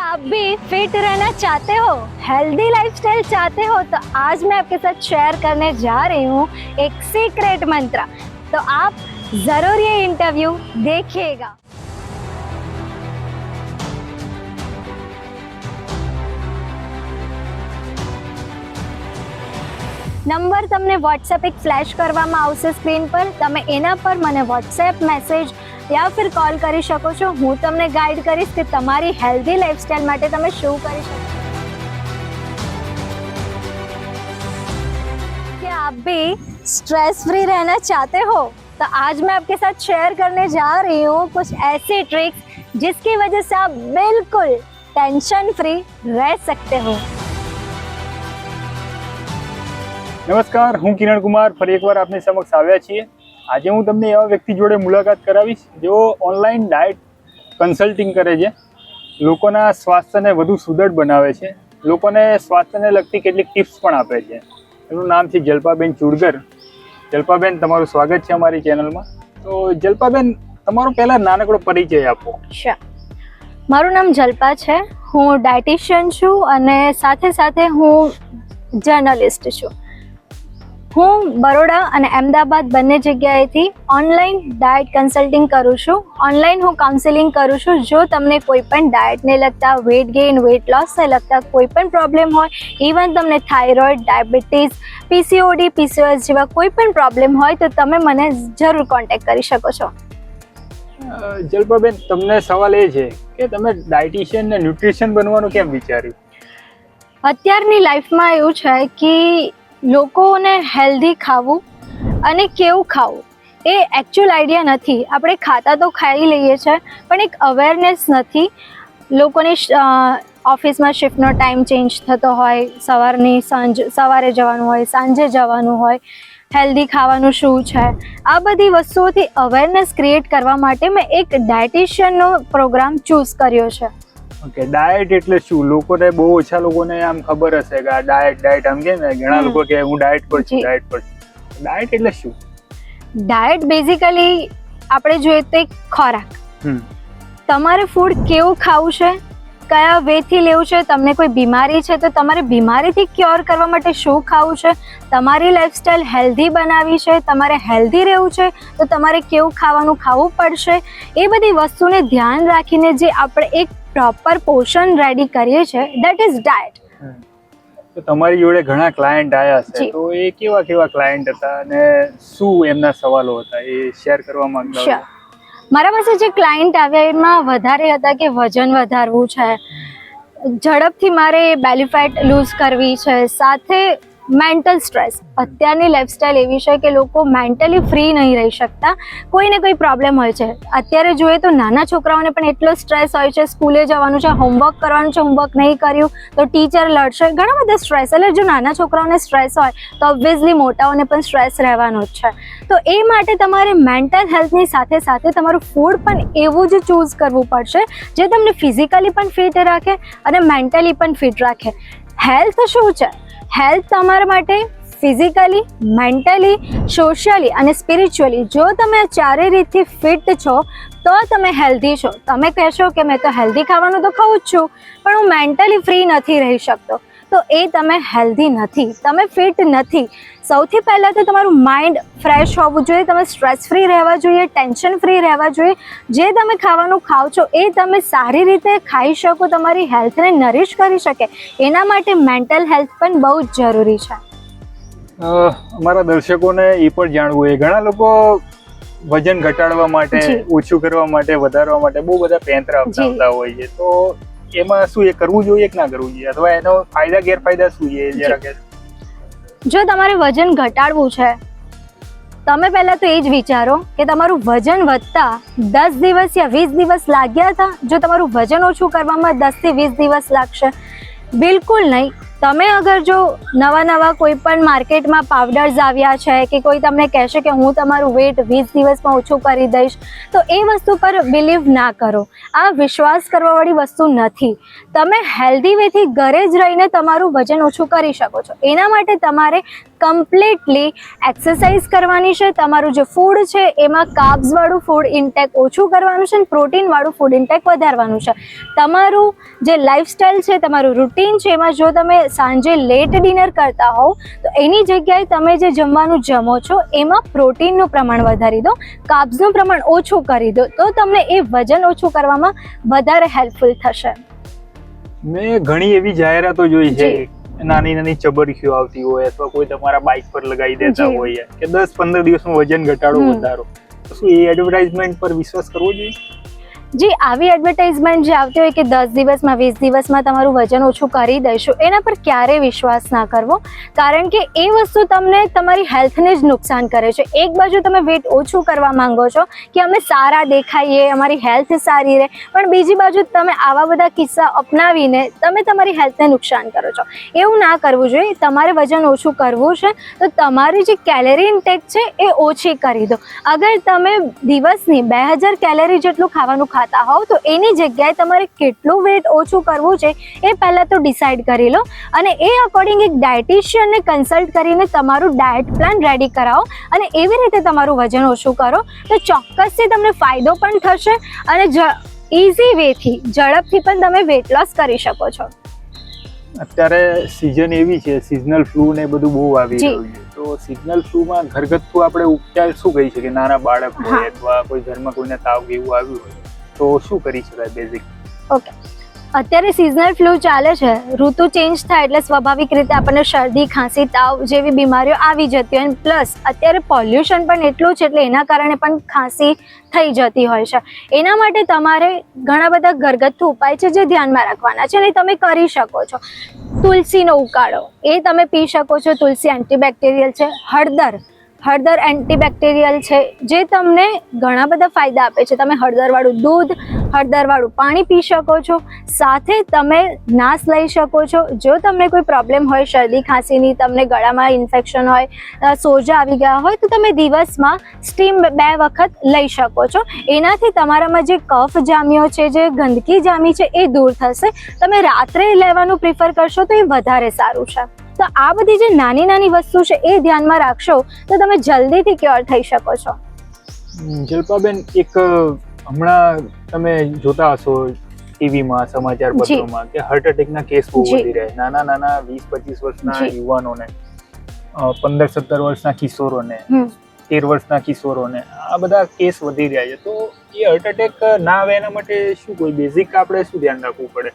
आप भी फिट रहना चाहते हो हेल्दी लाइफस्टाइल चाहते हो तो आज मैं आपके साथ शेयर करने जा रही हूँ एक सीक्रेट मंत्र तो आप जरूर ये इंटरव्यू देखिएगा નંબર તમને વોટ્સએપ એક ફ્લેશ કરવામાં આવશે સ્ક્રીન પર તમે એના પર મને વોટ્સએપ મેસેજ યા ફિર કોલ કરી શકો છો હું તમને ગાઈડ કરીશ કે તમારી હેલ્ધી લાઈફસ્ટાઈલ માટે તમે શું કરી શકો क्या आप भी स्ट्रेस फ्री रहना चाहते हो तो आज मैं आपके साथ शेयर करने जा रही हूँ कुछ ऐसी ट्रिक्स जिसकी वजह से आप बिल्कुल टेंशन फ्री रह सकते हो નમસ્કાર હું કિરણ કુમાર ફરી એકવાર આપની સમક્ષ આવ્યા છીએ આજે હું તમને એવા વ્યક્તિ જોડે મુલાકાત કરાવીશ જેઓ ઓનલાઈન ડાયટ કન્સલ્ટિંગ કરે છે. લોકોના સ્વાસ્થ્યને વધુ સુદૃઢ બનાવે છે. લોકોને સ્વાસ્થ્યને લગતી કેટલીક ટિપ્સ પણ આપે છે. એનું નામ છે જલ્પાબેન ચુડગર. જલ્પાબેન, તમારું સ્વાગત છે અમારી ચેનલમાં તો જલ્પાબેન, તમારો પહેલા નાનકડો પરિચય આપો. મારું નામ જલ્પા છે. હું ડાયટિશિયન છું અને સાથે સાથે હું જર્નલિસ્ટ છું. હું બરોડા અને અમદાવાદ બંને જગ્યાએથી ઓનલાઈન ડાયટ કન્સલ્ટિંગ કરું છું. ઓનલાઈન હું કાઉન્સેલિંગ કરું છું. જો તમને કોઈ પણ ડાયટને લગતા વેટ ગેઇન વેટ લોસને લગતા કોઈ પણ પ્રોબ્લેમ હોય ઇવન તમને થાઇરોઇડ ડાયાબિટીસ પીસીઓડી પીસીઓએસ જેવા કોઈ પણ પ્રોબ્લેમ હોય તો તમે મને જરૂર કોન્ટેક્ટ કરી શકો છો. જલ્પાબેન તમને સવાલ એ છે કે તમે ડાયટિશિયન ને ન્યુટ્રિશન બનવાનું કેમ વિચાર્યું? અત્યારની લાઈફમાં એવું છે કે લોકોને હેલ્ધી ખાવું અને કેવું ખાવું એ એકચ્યુઅલ આઈડિયા નથી. આપણે ખાતા તો ખાઈ લઈએ છીએ પણ એક અવેરનેસ નથી. લોકોને ઓફિસમાં શિફ્ટનો ટાઈમ ચેન્જ થતો હોય, સવારની સાંજ, સવારે જવાનું હોય, સાંજે જવાનું હોય હેલ્ધી ખાવાનું શું છે? આ બધી વસ્તુઓથી અવેરનેસ ક્રિએટ કરવા માટે મેં એક ડાયટિશિયનનો પ્રોગ્રામ ચૂઝ કર્યો છે. ઓકે ડાયટ એટલે શું? લોકોને બહુ ઓછા લોકોને આમ ખબર હશે કે આ ડાયટ ડાયટ આમ કે ને ઘણા લોકો કે હું ડાયટ પર છું ડાયટ પર છું. ડાયટ એટલે શું? ડાયટ બેઝિકલી આપણે જોઈએ તો એક ખોરાક. તમારે ફૂડ કેવું ખાવું છે? કયા વેથી લેવું છે? તમને કોઈ બીમારી છે તો તમારે બીમારીથી ક્યોર કરવા માટે શું ખાવું છે? તમારી લાઈફસ્ટાઈલ હેલ્ધી બનાવવી છે? તમારે હેલ્ધી રહેવું છે? તો તમારે કેવું ખાવાનું ખાવું પડશે? એ બધી વસ્તુને ધ્યાન રાખીને જે આપણે એક પ્રોપર પોષણ રેડી કરીએ છીએ દેટ ઇઝ ડાયટ તો તમારી જોડે ઘણા ક્લાયન્ટ આવ્યા છે તો એ કેવા કેવા ક્લાયન્ટ હતા અને શું એમના સવાલો હતા એ શેર કરવા માંગતા Sure. મારા પાસે જે ક્લાયન્ટ આવ્યા એમાં વધારે હતા કે વજન વધારવું છે. ઝડપથી મારે બેલી ફેટ લૂઝ કરવી છે સાથે મેન્ટલ સ્ટ્રેસ. અત્યારની લાઈફસ્ટાઈલ એવી છે કે લોકો મેન્ટલી ફ્રી નહીં રહી શકતા. કોઈને કોઈ પ્રોબ્લેમ હોય છે. અત્યારે જોઈએ તો નાના છોકરાઓને પણ એટલો સ્ટ્રેસ હોય છે. સ્કૂલે જવાનું છે હોમવર્ક કરવાનું છે હોમવર્ક નહીં કર્યું તો ટીચર લડશે. ઘણા બધા સ્ટ્રેસ એટલે જો નાના છોકરાઓને સ્ટ્રેસ હોય તો ઓબ્વિયસલી મોટાઓને પણ સ્ટ્રેસ રહેવાનો જ છે. તો એ માટે તમારે મેન્ટલ હેલ્થની સાથે સાથે તમારું ફૂડ પણ એવું જ ચૂઝ કરવું પડશે, જે તમને ફિઝિકલી પણ ફિટ રાખે અને મેન્ટલી પણ ફિટ રાખે. હેલ્થ શું છે? હેલ્થ તમારા માટે ફિઝિકલી, મેન્ટલી, સોશિયલી અને સ્પિરિચ્યુઅલી. જો તમે ચારે રીતથી ફિટ છો, તો તમે હેલ્ધી છો. તમે કહેશો કે મેં તો હેલ્ધી ખાવાનું તો ખાઉં જ છું, પણ હું મેન્ટલી ફ્રી નથી રહી શકતો. તો એ તમે હેલ્ધી નથી તમે ફિટ નથી. સૌથી પહેલાં તો તમારું માઇન્ડ ફ્રેશ હોવું જોઈએ તમે સ્ટ્રેસ ફ્રી રહેવા જોઈએ ટેન્શન ફ્રી રહેવા જોઈએ. જે તમે ખાવાનું ખાઓ છો એ તમે સારી રીતે ખાઈ શકો તમારી હેલ્થને નરીશ કરી શકે. એના માટે મેન્ટલ હેલ્થ પણ બહુ જ જરૂરી છે. અમારા દર્શકોને એ પણ જાણવું એ ઘણા લોકો વજન ઘટાડવા માટે ઓછું કરવા માટે વધારવા માટે બહુ બધા પેંતરા અપનાવતા હોય છે. તો એમાં શું એ કરવું જોઈએ કે ના કરવું જોઈએ? અથવા એનો ફાયદા ગેરફાયદા શું છે જરા કે જો તમારે વજન ઘટાડવું છે તમે પહેલાં તો એ જ વિચારો કે તમારું વજન વધતા દસ દિવસ યા વીસ દિવસ લાગ્યા હતા જો તમારું વજન ઓછું કરવામાં દસથી વીસ દિવસ લાગશે. બિલકુલ નહીં. તમે અગર જો નવા નવા કોઈ પણ માર્કેટમાં પાવડર્સ આવ્યા છે કે કોઈ તમને કહેશે કે હું તમારું વેટ વીસ દિવસમાં ઓછું કરી દઈશ, તો એ વસ્તુ પર બિલીવ ના કરો. આ વિશ્વાસ કરવાવાળી વસ્તુ નથી. તમે હેલ્ધી વેથી ઘરે જ રહીને તમારું વજન ઓછું કરી શકો છો. એના માટે તમારે કમ્પ્લીટલી એક્સરસાઇઝ કરવાની છે. તમારું જે ફૂડ છે, એમાં કાબ્સવાળું ફૂડ ઇન્ટેક ઓછું કરવાનું છે અને પ્રોટીનવાળું ફૂડ ઇન્ટેક વધારવાનું છે. તમારું જે લાઈફસ્ટાઈલ છે, તમારું રૂટીન છે, એમાં જો તમે સાંજે લેટ ડિનર કરતા હોવ તો એની જગ્યાએ તમે જે જમવાનું જમો છો એમાં પ્રોટીનનું પ્રમાણ વધારી દો કાર્બ્સનું પ્રમાણ ઓછું કરી દો તો તમને એ વજન ઓછું કરવામાં વધારે હેલ્પફુલ થશે. મેં ઘણી એવી જાહેરાતો જોઈ છે નાની નાની ચબરખીઓ આવતી હોય અથવા કોઈ તમારા બાઇક પર લગાવી દેતા હોય કે દસ પંદર દિવસમાં વજન ઘટાડો વધારો. શું એ એડવર્ટાઇઝમેન્ટ પર વિશ્વાસ કરવો જોઈએ? જી, આવી એડવર્ટાઇઝમેન્ટ જે આવતી હોય કે દસ દિવસમાં, વીસ દિવસમાં તમારું વજન ઓછું કરી દઈશું, એના પર ક્યારેય વિશ્વાસ ના કરવો? કારણ કે એ વસ્તુ તમને તમારી હેલ્થને જ નુકસાન કરે છે. એક બાજુ તમે વેટ ઓછું કરવા માંગો છો કે અમે સારા દેખાઈએ, અમારી હેલ્થ સારી રહે, પણ બીજી બાજુ તમે આવા બધા કિસ્સા અપનાવીને તમે તમારી હેલ્થને નુકસાન કરો છો. એવું ના કરવું જોઈએ. તમારે વજન ઓછું કરવું છે, તો તમારી જે કેલેરી ઇન્ટેક છે, એ ઓછી કરી દો. અગર તમે દિવસની બે હજાર કેલેરી જેટલું ખાવાનું ખાતા હોવ તો એની જગ્યાએ તમારે કેટલું વેટ ઓછું કરવું છે એ પહેલાં તો ડિસાઈડ કરી લો અને એ અકોર્ડિંગ એક ડાયટિશિયનને કન્સલ્ટ કરીને તમારું ડાયટ પ્લાન રેડી કરાવો અને એવી રીતે તમારું વજન ઓછું કરો તો ચોક્કસથી તમને ફાયદો પણ થશે અને ઇઝી વેથી ઝડપથી પણ તમે વેટ લોસ કરી શકો છો. અત્યારે સિઝન એવી છે સિઝનલ ફ્લૂ ને બધું બહુ આવી રહ્યું છે. તો સિઝનલ ફ્લૂમાં ઘરગથ્થુ આપણે ઉપચાર શું કહી શકીએ? નાના બાળક હોય અથવા કોઈ ઘરમાં કોઈને તાવ એવું આવ્યું હોય તો શું કરી શકાય બેઝિક ઓકે અત્યારે સિઝનલ ફ્લૂ ચાલે છે. ઋતુ ચેન્જ થાય એટલે સ્વાભાવિક રીતે આપણને શરદી, ખાંસી, તાવ જેવી બીમારીઓ આવી જતી હોય. પ્લસ અત્યારે પોલ્યુશન પણ એટલું છે એટલે એના કારણે પણ ખાંસી થઈ જતી હોય છે. એના માટે તમારે ઘણા બધા ઘરગથ્થુ ઉપાય છે જે ધ્યાનમાં રાખવાના છે અને તમે કરી શકો છો. તુલસીનો ઉકાળો. એ તમે પી શકો છો. તુલસી એન્ટીબેક્ટેરિયલ છે. હળદર. હળદર એન્ટીબેક્ટેરિયલ છે, જે તમને ઘણા બધા ફાયદા આપે છે. તમે હળદરવાળું દૂધ, હળદરવાળું પાણી પી શકો છો. સાથે તમે નાશ લઈ શકો છો. જો તમને કોઈ પ્રોબ્લેમ હોય, શરદી, ખાંસીની, તમને ગળામાં ઇન્ફેક્શન હોય સોજા આવી ગયા હોય, તો તમે દિવસમાં સ્ટીમ બે વખત લઈ શકો છો. એનાથી તમારામાં જે કફ જામ્યો છે, જે ગંદકી જામી છે, એ દૂર થશે. તમે રાત્રે લેવાનું પ્રિફર કરશો તો એ વધારે સારું છે. તો આ બધી જે નાની નાની વસ્તુ છે એ ધ્યાનમાં રાખશો તો તમે જલ્દીથી ક્યોર થઈ શકો છો. હમ, જલ્પાબેન એક હમણાં તમે જોતા હશો ટીવીમાં સમાચાર પત્રોમાં કે હાર્ટ એટેકના કેસ બહુ વધી રહ્યા નાના નાના વીસ પચીસ વર્ષના. યુવાનોને પંદર સત્તર વર્ષના કિશોરોને તેર વર્ષના કિશોરોને આ બધા કેસ વધી રહ્યા છે. તો એ હાર્ટ એટેક ના આવે એના માટે શું કોઈ બેઝિક આપણે શું ધ્યાન રાખવું પડે?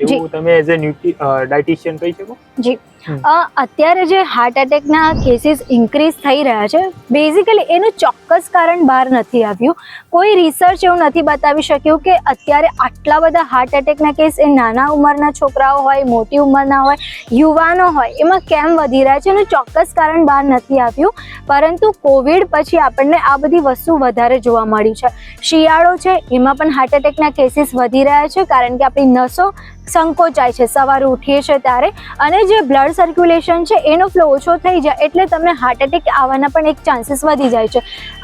એવું તમે એઝ એ ન્યુટ્રી ડાયટિશિયન કહી શકો? જી. અત્યારે જે હાર્ટ એટેકના કેસીસ ઇન્ક્રીઝ થઈ રહ્યા છે બેઝિકલી એનું ચોક્કસ કારણ બહાર નથી આવ્યું. કોઈ રિસર્ચ એવું નથી બતાવી શક્યું કે અત્યારે આટલા બધા હાર્ટ એટેકના કેસ એ નાના ઉંમરના છોકરાઓ હોય, મોટી ઉંમરના હોય, યુવાનો હોય, એમાં કેમ વધી રહ્યા છે એનું ચોક્કસ કારણ બહાર નથી આવ્યું. પરંતુ કોવિડ પછી આપણને આ બધી વસ્તુ વધારે જોવા મળી છે. શિયાળો છે, એમાં પણ હાર્ટ એટેકના કેસીસ વધી રહ્યા છે, કારણ કે આપણી નસો સંકોચાય છે, સવારે ઉઠીએ છીએ ત્યારે અને જે બ્લડ સર્ક્યુલેશન છે, એનો ફ્લો ઓછો થઈ જાય એટલે તમને હાર્ટ એટેક આવવાના પણ એક ચાન્સીસ વધી જાય છે.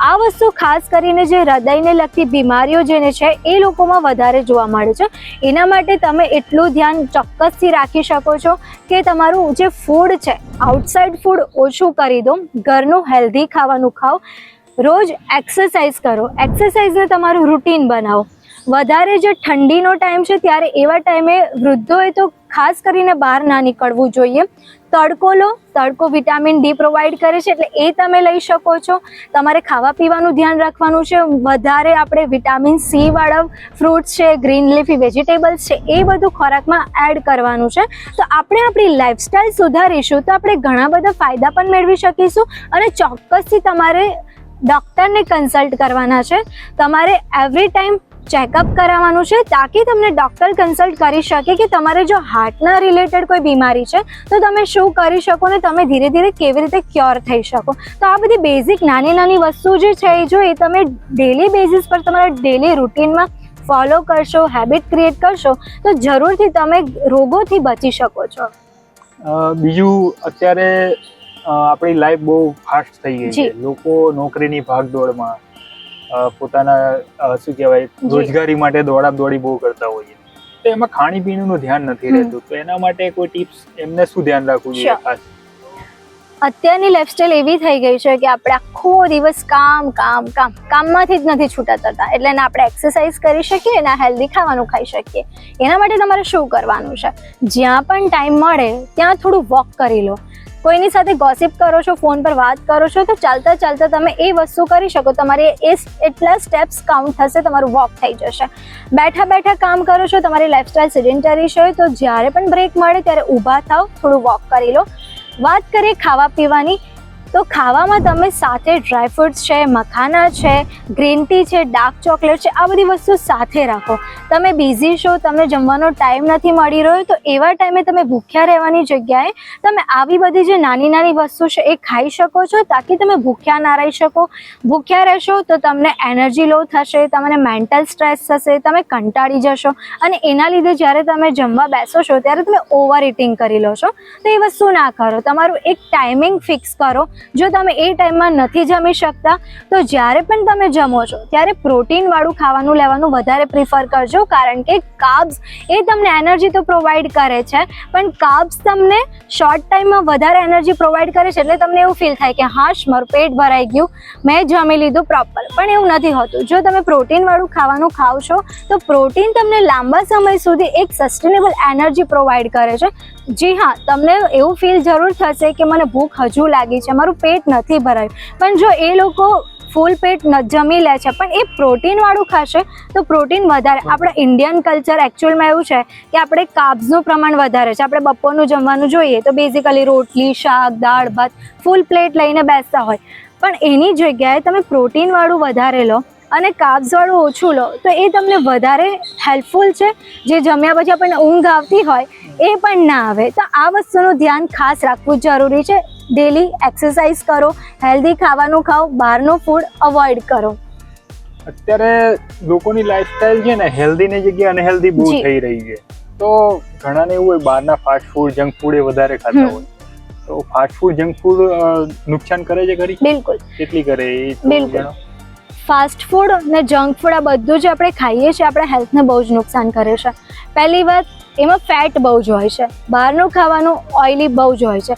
આ વસ્તુ ખાસ કરીને જે હૃદયને લગતી બીમારીઓ જેને છે, એ લોકોમાં વધારે જોવા મળે છે. એના માટે તમે એટલું ધ્યાન ચોક્કસથી રાખી શકો છો કે તમારું જે ફૂડ છે આઉટસાઇડ ફૂડ ઓછું કરી દો, ઘરનું હેલ્ધી ખાવાનું ખાઓ, રોજ એક્સરસાઇઝ કરો. એક્સરસાઇઝને તમારું રૂટીન બનાવો. વધારે જે ઠંડીનો ટાઈમ છે, ત્યારે એવા ટાઈમે વૃદ્ધોએ તો ખાસ કરીને બહાર ના નીકળવું જોઈએ. તડકો લો, તડકો વિટામિન ડી પ્રોવાઈડ કરે છે, એટલે એ તમે લઈ શકો છો. તમારે ખાવા પીવાનું ધ્યાન રાખવાનું છે. વધારે આપણે વિટામિન સી વાળા ફ્રૂટ્સ છે ગ્રીન લીફી વેજીટેબલ્સ છે, એ બધું ખોરાકમાં એડ કરવાનું છે. તો આપણે આપણી લાઈફસ્ટાઈલ સુધારીશું, તો આપણે ઘણા બધા ફાયદા પણ મેળવી શકીશું અને ચોક્કસથી તમારે ડૉક્ટરને કન્સલ્ટ કરવાના છે. તમારે એવરી ટાઈમ ચેકઅપ કરાવવાનું છે તાકી તમને ડૉક્ટર કન્સલ્ટ કરી શકે કે તમારે જો હાર્ટના રિલેટેડ કોઈ બીમારી છે તો તમે શું કરી શકો ને તમે ધીરે ધીરે કેવી રીતે ક્યોર થઈ શકો. તો આ બધી બેઝિક નાની નાની વસ્તુ જે છે એ જો એ તમે ડેલી બેઝિસ પર તમારા ડેલી રૂટીનમાં ફોલો કરશો હેબિટ ક્રિએટ કરશો તો જરૂરથી તમે રોગોથી બચી શકો છો. બીજું અત્યારે આપણી લાઈફ બહુ ફાસ્ટ થઈ ગઈ છે. લોકો નોકરીની ભાગદોડમાં પોતાના શું કહેવાય રોજગારી માટે દોડાદોડી બહુ કરતા હોઈએ. તો એમાં ખાણીપીણીનું ધ્યાન નથી રહેતું. તો એના માટે કોઈ ટિપ્સ એમને શું ધ્યાન રાખવું જોઈએ ખાસ? અત્યારની લાઈફસ્ટાઈલ એવી થઈ ગઈ છે કે આપણે આખો દિવસ કામ કામ કામ કામમાંથી જ નથી છૂટા થતા. એટલે ના આપણે એક્સરસાઇઝ કરી શકીએ ને હેલ્ધી ખાવાનું ખાઈ શકીએ. એના માટે તમારે શું કરવાનું છે? જ્યાં પણ ટાઈમ મળે ત્યાં થોડું વોક કરી લો. કોઈની સાથે ગોસિપ કરો છો ફોન પર વાત કરો છો, તો ચાલતા ચાલતા તમે એ વસ્તુ કરી શકો. તમારે એ એટલા સ્ટેપ્સ કાઉન્ટ થશે, તમારું વોક થઈ જશે. બેઠા બેઠા કામ કરો છો, તમારી લાઈફસ્ટાઈલ સિડેન્ટરી છે, તો જ્યારે પણ બ્રેક મળે, ત્યારે ઊભા થાવ, થોડું વોક કરી લો. વાત કરીએ ખાવા પીવાની તો ખાવામાં તમે સાથે ડ્રાયફ્રૂટ્સ છે, મખાના છે ગ્રીન ટી છે ડાર્ક ચોકલેટ છે, આ બધી વસ્તુ સાથે રાખો. તમે બિઝી છો, તમને જમવાનો ટાઈમ નથી મળી રહ્યો, તો એવા ટાઈમે તમે ભૂખ્યા રહેવાની જગ્યાએ તમે આવી બધી જે નાની નાની વસ્તુ છે એ ખાઈ શકો છો, તાકી તમે ભૂખ્યા ના રહી શકો. ભૂખ્યા રહેશો તો તમને એનર્જી લો થશે, તમને મેન્ટલ સ્ટ્રેસ થશે, તમે કંટાળી જશો. અને એના લીધે જ્યારે તમે જમવા બેસો છો, ત્યારે તમે ઓવર ઇટિંગ કરી લો છો. તો એ વસ્તુ ના કરો. તમારું એક ટાઈમિંગ ફિક્સ કરો. જો તમે એ ટાઈમમાં નથી જમી શકતા, તો જ્યારે પણ તમે જમો છો, ત્યારે પ્રોટીનવાળું ખાવાનું લેવાનું વધારે પ્રિફર કરજો, કારણ કે કાર્બ્સ એ તમને એનર્જી તો પ્રોવાઈડ કરે છે, પણ કાર્બ્સ તમને શોર્ટ ટાઈમમાં વધારે એનર્જી પ્રોવાઈડ કરે છે, એટલે તમને એવું ફીલ થાય કે હાશ, મારું પેટ ભરાઈ ગયું, મેં જમી લીધું પ્રોપર પણ એવું નથી હોતું. જો તમે પ્રોટીનવાળું ખાવાનું ખાવ છો, તો પ્રોટીન તમને લાંબા સમય સુધી એક સસ્ટેનેબલ એનર્જી પ્રોવાઈડ કરે છે જી હા તમને એવું ફીલ જરૂર થશે કે મને ભૂખ હજુ લાગી છે મારું પેટ નથી ભરાયું. પણ જો એ લોકો ફૂલ પેટ ન જમી લે છે પણ એ પ્રોટીનવાળું ખાશે તો પ્રોટીન વધારે. આપણા ઇન્ડિયન કલ્ચર એકચ્યુઅલમાં એવું છે કે આપણે કાર્બ્સનું પ્રમાણ વધારે છે. આપણે બપોરનું જમવાનું જોઈએ તો બેઝિકલી રોટલી શાક દાળ ભાત ફૂલ પ્લેટ લઈને બેસતા હોય. પણ એની જગ્યાએ તમે પ્રોટીનવાળું વધારે લો અને કાર્બ્સવાળું ઓછું લો તો એ તમને વધારે હેલ્પફુલ છે. જે જમ્યા પછી આપણને ઊંઘ આવતી હોય એ પણ ના આવે. તો આ વસ્તુનું ધ્યાન ખાસ રાખવું જરૂરી છે. ડેલી એક્સરસાઇઝ કરો હેલ્ધી ખાવાનું ખાઓ બહારનું ફૂડ અવોઇડ કરો. અત્યારે લોકોની લાઈફસ્ટાઈલ છે ને હેલ્ધીની જગ્યાએ અનહેલ્ધી બહુ થઈ રહી છે. તો ઘણાને એવું હોય બહારના ફાસ્ટ ફૂડ જંક ફૂડ એ વધારે ખાતા હોય. તો ફાસ્ટ ફૂડ જંક ફૂડ નુકસાન કરે છે ખરી? બિલકુલ. કેટલી કરે એ બિલકુલ. ફાસ્ટ ફૂડ ને જંક ફૂડ આ બધું જે આપણે ખાઈએ છીએ આપણા હેલ્થને બહુ જ નુકસાન કરે છે. પહેલી વાત એમાં ફેટ બહુ જ હોય છે. બહારનું ખાવાનું ઓઇલી બહુ જ હોય છે.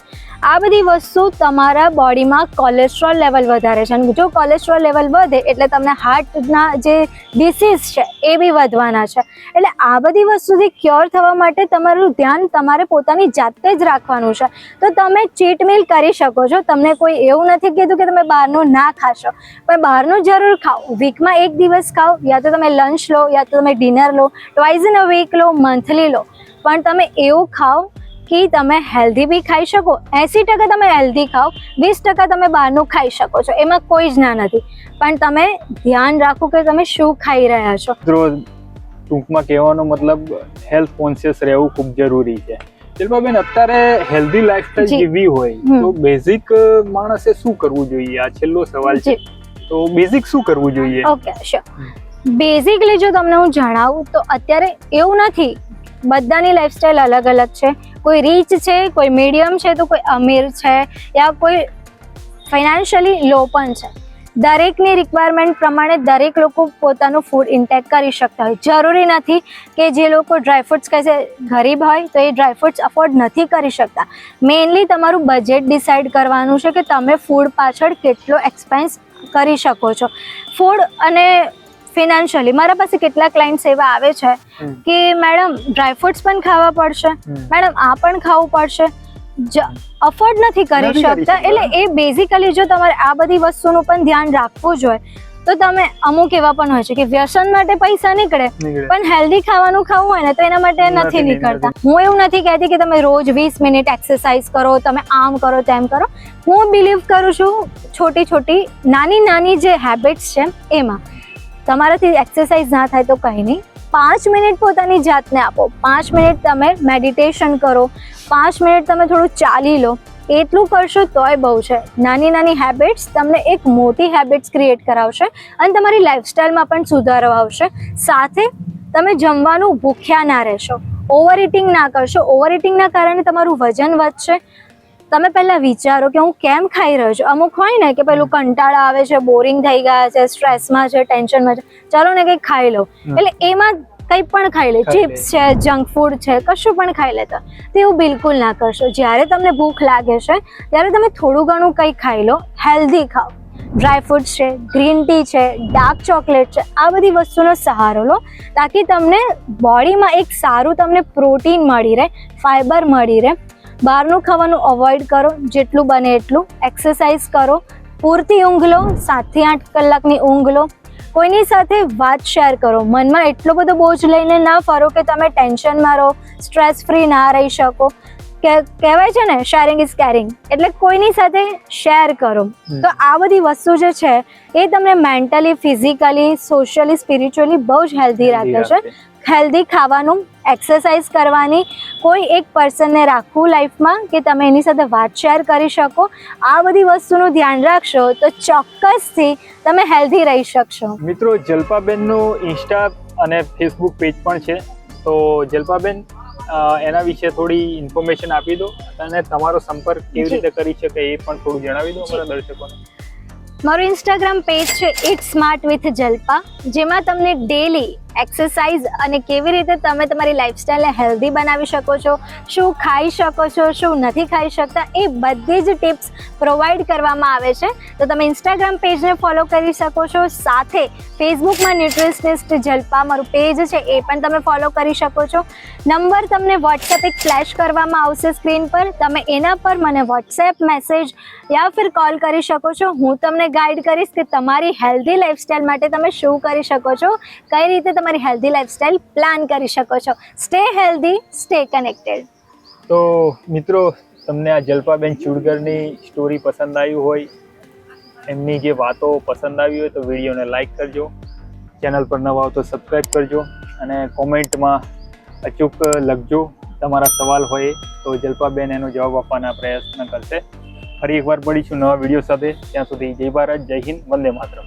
આ બધી વસ્તુ તમારા બોડીમાં કોલેસ્ટ્રોલ લેવલ વધારે છે. અને જો કોલેસ્ટ્રોલ લેવલ વધે, એટલે તમને હાર્ટના જે ડિસીઝ છે, એ બી વધવાના છે. એટલે આ બધી વસ્તુથી ક્યોર થવા માટે તમારું ધ્યાન તમારે પોતાની જાતે જ રાખવાનું છે. તો તમે ચીટ મિલ કરી શકો છો. તમને કોઈ એવું નથી કીધું કે તમે બહારનું ના ખાશો. પણ બહારનું જરૂર ખાઓ. વીકમાં એક દિવસ ખાઓ, યા તો તમે લંચ લો, યા તો તમે ડિનર લો. ટ્વાઇઝ ઇન અ વીક લો મંથલી લો. પણ તમે એવું ખાઓ કે તમે હેલ્ધી બી ખાઈ શકો એંસી ટકા તમે હેલ્ધી ખાઓ વીસ ટકા તમે બહારનું ખાઈ શકો છો એમાં કોઈ જ ના નથી. પણ તમે ધ્યાન રાખો કે તમે શું ખાઈ રહ્યા છો. ટૂંકમાં કહેવાનો મતલબ હેલ્થ કોન્શિયસ રહેવું ખૂબ જરૂરી છે. શિલ્પાબેન અત્યારે હેલ્ધી લાઈફસ્ટાઈલ. જીવવી હોય તો બેઝિક માણસે શું કરવું જોઈએ? આ છેલ્લો સવાલ છે. તો બેઝિક શું કરવું જોઈએ? ઓકે શ્યોર બેઝિકલી જો તમને હું જણાવું તો અત્યારે એવું નથી બધાની લાઈફસ્ટાઈલ અલગ અલગ છે. કોઈ રીચ છે, કોઈ મીડિયમ છે, તો કોઈ અમીર છે યા કોઈ ફાઇનાન્શિયલી લો પણ છે. દરેકની રિક્વાયરમેન્ટ પ્રમાણે દરેક લોકો પોતાનું ફૂડ ઇન્ટેક કરી શકતા હોય. જરૂરી નથી કે જે લોકો ડ્રાયફ્રૂટ્સ કહે છે, ગરીબ હોય તો એ ડ્રાયફ્રૂટ્સ અફોર્ડ નથી કરી શકતા. મેઇનલી તમારું બજેટ ડિસાઇડ કરવાનું છે કે તમે ફૂડ પાછળ કેટલો એક્સપેન્સ કરી શકો છો. ફૂડ અને ફિનાન્શિયલી મારા પાસે કેટલા ક્લાયન્ટ્સ એવા આવે છે કે મેડમ ડ્રાયફ્રૂટ્સ પણ ખાવા પડશે. મેડમ આ પણ ખાવું પડશે. અફોર્ડ નથી કરી શકતા. એટલે એ બેઝિકલી જો તમારે આ બધી વસ્તુનું પણ ધ્યાન રાખવું જોઈએ તો તમે અમુક એવા પણ હોય છે કે વ્યસન માટે પૈસા નીકળે. પણ હેલ્ધી ખાવાનું ખાવું હોય ને તો એના માટે નથી નીકળતા. હું એવું નથી કહેતી કે તમે રોજ વીસ મિનિટ એક્સરસાઇઝ કરો તમે આમ કરો તેમ કરો. હું બિલીવ કરું છું છોટી છોટી નાની નાની જે હેબિટ્સ છે એમાં. તમારાથી એક્સરસાઇઝ ના થાય તો કંઈ નહીં. પાંચ મિનિટ પોતાની જાતને આપો. પાંચ મિનિટ તમે મેડિટેશન કરો. પાંચ મિનિટ તમે થોડું ચાલી લો. એટલું કરશો તોય બહુ છે. નાની નાની હેબિટ્સ તમને એક મોટી હેબિટ્સ ક્રિએટ કરાવશે અને તમારી લાઈફસ્ટાઈલમાં પણ સુધારો આવશે. સાથે તમે જમવાનું ભૂખ્યા ના રહેશો. ઓવર ઇટિંગ ના કરશો. ઓવર ઇટિંગના કારણે તમારું વજન વધશે. તમે પહેલા વિચારો કે હું કેમ ખાઈ રહ્યો છું? અમુક હોય ને કે પેલું કંટાળા આવે છે બોરિંગ થઈ ગયા છે સ્ટ્રેસમાં છે ટેન્શનમાં છે. ચાલો ને કંઈક ખાઈ લો એટલે એમાં કંઈ પણ ખાઈ લે. ચિપ્સ છે જંક ફૂડ છે કશું પણ ખાઈ લેતા તેવું બિલકુલ ના કરશો. જ્યારે તમને ભૂખ લાગે છે ત્યારે તમે થોડું ઘણું કંઈ ખાઈ લો. હેલ્ધી ખાઓ. ડ્રાય ફ્રૂટ્સ છે ગ્રીન ટી છે ડાર્ક ચોકલેટ છે આ બધી વસ્તુનો સહારો લો તાકી તમને બોડીમાં એક સારું તમને પ્રોટીન મળી રહે ફાઈબર મળી રહે. બહારનું ખાવાનું અવોઇડ કરો જેટલું બને એટલું એક્સરસાઇઝ કરો. પૂરતી ઊંઘ લો સાતથી આઠ કલાકની ઊંઘ લો. કોઈની સાથે વાત શેર કરો. મનમાં એટલો બધો બોજ લઈને ના ફરો કે તમે ટેન્શનમાં રહો સ્ટ્રેસ ફ્રી ના રહી શકો. કે કહેવાય છે ને શેરિંગ ઇઝ કેરિંગ એટલે કોઈની સાથે શેર કરો. તો આ બધી વસ્તુ જે છે એ તમને મેન્ટલી ફિઝિકલી સોશિયલી સ્પિરિચ્યુઅલી બહુ જ હેલ્ધી રાખે છે. હેલ્ધી ખાવાનું એક્સરસાઇઝ કરવાની કોઈ એક પર્સનને રાખવું લાઈફમાં કે તમે એની સાથે વાત શેર કરી શકો. આ બધી વસ્તુનું ધ્યાન રાખશો તો ચોક્કસથી તમે હેલ્ધી રહી શકશો. મિત્રો જલ્પાબેનનું ઇન્સ્ટા અને ફેસબુક પેજ પણ છે. તો જલ્પાબેન એના વિશે થોડી ઇન્ફોર્મેશન આપી દો અને તમારો સંપર્ક કેવી રીતે કરી શકે એ પણ થોડું જણાવી દો અમારા દર્શકોને. મારું ઇન્સ્ટાગ્રામ પેજ છે ઇટ સ્માર્ટ વિથ જલ્પા જેમાં તમને ડેલી એક્સરસાઇઝ અને કેવી રીતે તમે તમારી લાઈફસ્ટાઈલને હેલ્ધી બનાવી શકો છો, શું ખાઈ શકો છો, શું નથી ખાઈ શકતા, એ બધી જ ટિપ્સ પ્રોવાઈડ કરવામાં આવે છે. તો તમે ઇન્સ્ટાગ્રામ પેજને ફોલો કરી શકો છો. સાથે ફેસબુકમાં ન્યુટ્રિશનિસ્ટ જલ્પા મારું પેજ છે, એ પણ તમે ફોલો કરી શકો છો. નંબર તમને વોટ્સએપ એક ફ્લેશ કરવામાં આવશે સ્ક્રીન પર. તમે એના પર મને વોટ્સએપ મેસેજ યા ફિર કોલ કરી શકો છો. હું તમને ગાઈડ કરીશ કે તમારી હેલ્ધી લાઈફસ્ટાઈલ માટે તમે શું કરી શકો છો, કઈ રીતે તમારી હેલ્ધી લાઈફસ્ટાઈલ પ્લાન કરી શકો છો. સ્ટે હેલ્ધી સ્ટે કનેક્ટેડ તો મિત્રો, તમને આ જલપાબેન ચુડગરની સ્ટોરી પસંદ આવી હોય, એમની જે વાતો પસંદ આવી હોય તો વિડીયોને લાઈક કરજો ચેનલ પર નવા હો તો સબસ્ક્રાઈબ કરજો, અને કોમેન્ટમાં અચૂક લખજો તમારા સવાલ હોય તો જલપાબેન એનો જવાબ આપવાના પ્રયત્ન કરશે. ફરી એકવાર મળીશું નવા વીડિયો સાથે. ત્યાં સુધી જય ભારત, જય હિન્દ, વંદે માતરમ.